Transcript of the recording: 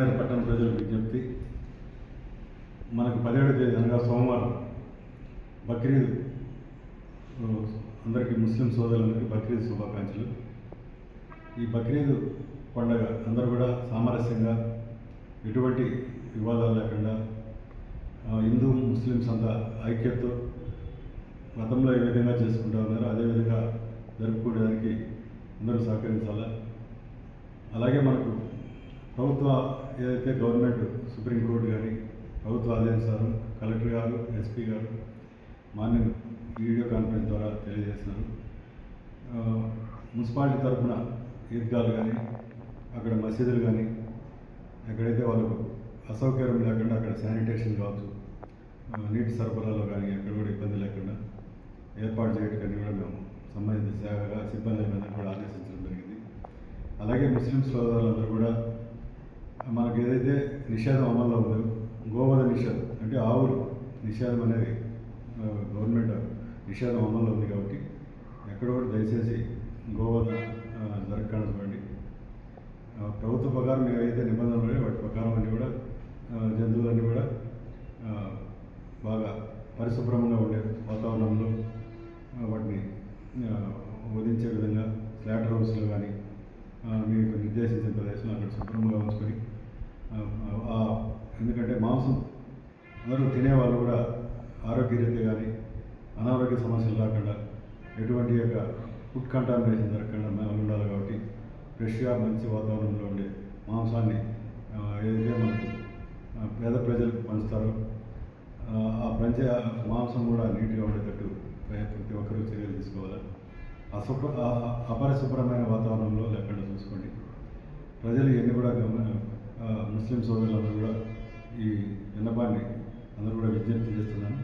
సత్యనారాయణ పట్టణ ప్రజలకు విజ్ఞప్తి మనకు పదిహేడు తేదీ అనగా సోమవారం బక్రీద్ అందరికీ ముస్లిం సోదరులందరికీ బక్రీద్ శుభాకాంక్షలు. ఈ బక్రీద్ పండగ అందరూ కూడా సామరస్యంగా ఎటువంటి వివాదాలు లేకుండా హిందూ ముస్లిమ్స్ అంతా ఐక్యతతో మతంలో ఏ విధంగా చేసుకుంటా ఉన్నారో అదేవిధంగా జరుపుకోవడానికి అందరూ సహకరించాలా? అలాగే మనకు ప్రభుత్వ ఏదైతే గవర్నమెంట్ సుప్రీంకోర్టు కానీ ప్రభుత్వ ఆదేశాలు కలెక్టర్ గారు ఎస్పీ గారు మార్నింగ్ వీడియో కాన్ఫరెన్స్ ద్వారా తెలియజేస్తున్నారు. మున్సిపాలిటీ తరఫున ఈద్గాలు కానీ అక్కడ మసీదులు కానీ ఎక్కడైతే వాళ్ళకు అసౌకర్యం లేకుండా అక్కడ శానిటేషన్ కావచ్చు నీటి సరఫరాలో కానీ ఎక్కడ కూడా ఇబ్బంది లేకుండా ఏర్పాటు చేయడానికి కూడా మేము సంబంధిత సేవగా సిబ్బంది కూడా ఆదేశించడం జరిగింది. అలాగే ముస్లిం సోదరులందరూ కూడా మనకు ఏదైతే నిషేధం అమల్లో ఉందో గోవధ నిషేధం అంటే ఆవులు నిషేధం అనేది గవర్నమెంట్ నిషేధం అమల్లో ఉంది కాబట్టి ఎక్కడ కూడా దయచేసి గోవధ ఆ, జరగకుండా చూడండి ప్రభుత్వ ప్రకారం ఏవైతే నిబంధనలు వాటి ప్రకారం అన్నీ కూడా ఆ, జంతువులన్నీ కూడా ఆ, బాగా పరిశుభ్రంగా ఉండే వాతావరణంలో ఆ, వాటిని ఆ, వధించే విధంగా స్లాటర్ హౌస్లో కానీ మీకు నిర్దేశించిన ప్రదేశంలో అక్కడ శుభ్రంగా ఉంచుకొని ఆ, ఆ, ఎందుకంటే మాంసం అందరూ తినేవాళ్ళు కూడా ఆరోగ్యరీత్యా కానీ అనారోగ్య సమస్యలు రాకుండా ఎటువంటి యొక్క ఫుడ్ కంటామినేషన్ జరగకుండా మనం ఉండాలి కాబట్టి ఫ్రెష్గా మంచి వాతావరణంలో ఉండే మాంసాన్ని ఏదైతే మనకు పేద ప్రజలకు పంచుతారో ఆ, ఆ పంచే మాంసం కూడా నీట్గా ఉండేటట్టు ప్రతి ఒక్కరూ చర్యలు తీసుకోవాలి. అశుభ్ర అపరిశుభ్రమైన వాతావరణంలో లేకుండా చూసుకోండి. ప్రజలు ఇవన్నీ కూడా ముస్లిం సోదరులందరూ కూడా ఈ విన్నపాన్ని అందరూ కూడా విజ్ఞప్తి చేస్తున్నాను.